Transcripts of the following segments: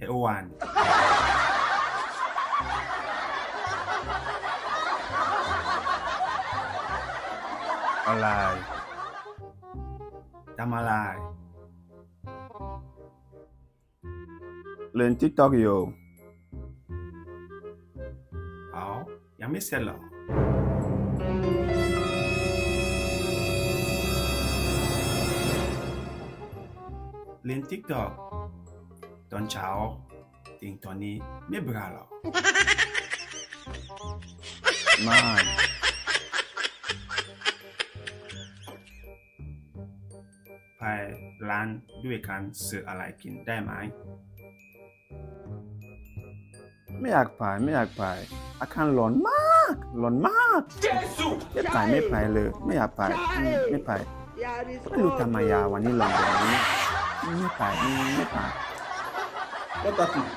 ไอโอวันอะไรทำอะไรเล่นทิก ตอกอยู่เอายังไม่เสร็จเหรอเล่นทิกตอกตอนเช้าถึงตอนนี้ไม่เบื่อหรอกไม่ไปร้านด้วยกันซื้ออะไรกินได้ไหม ไม่อยากไปไม่อยากไป อาคารร้อนมากร้อนมากไม่ไปไม่ไปเลย ไม่อยากไปอืมไม่ไปไม่รู้ทำไมยาวันนี้ลงแบบนี้ไม่ไปไม่ไป What happened?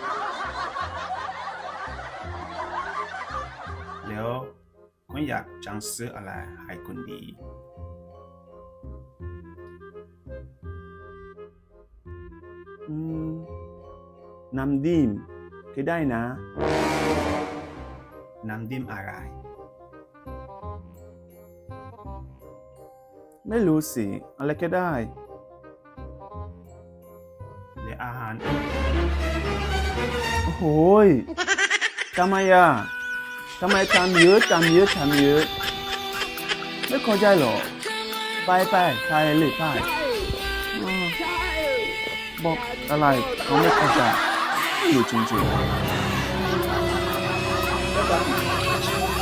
แล้วคุณอยากจังซื้ออะไรให้คุณดี อืมน้ำดิมก็ได้นะ น้ำดิมอะไร ไม่รู้สิ อะไรก็ได้ แต่อาหาร โอ้โหทำไมอะทำไมทำเยอะทำเยอะทำเยอะไม่เข้าใจหรอ ไปไปใช่หรือไปบอกอะไรเขาไม่เข้าใจอยู่จริงๆ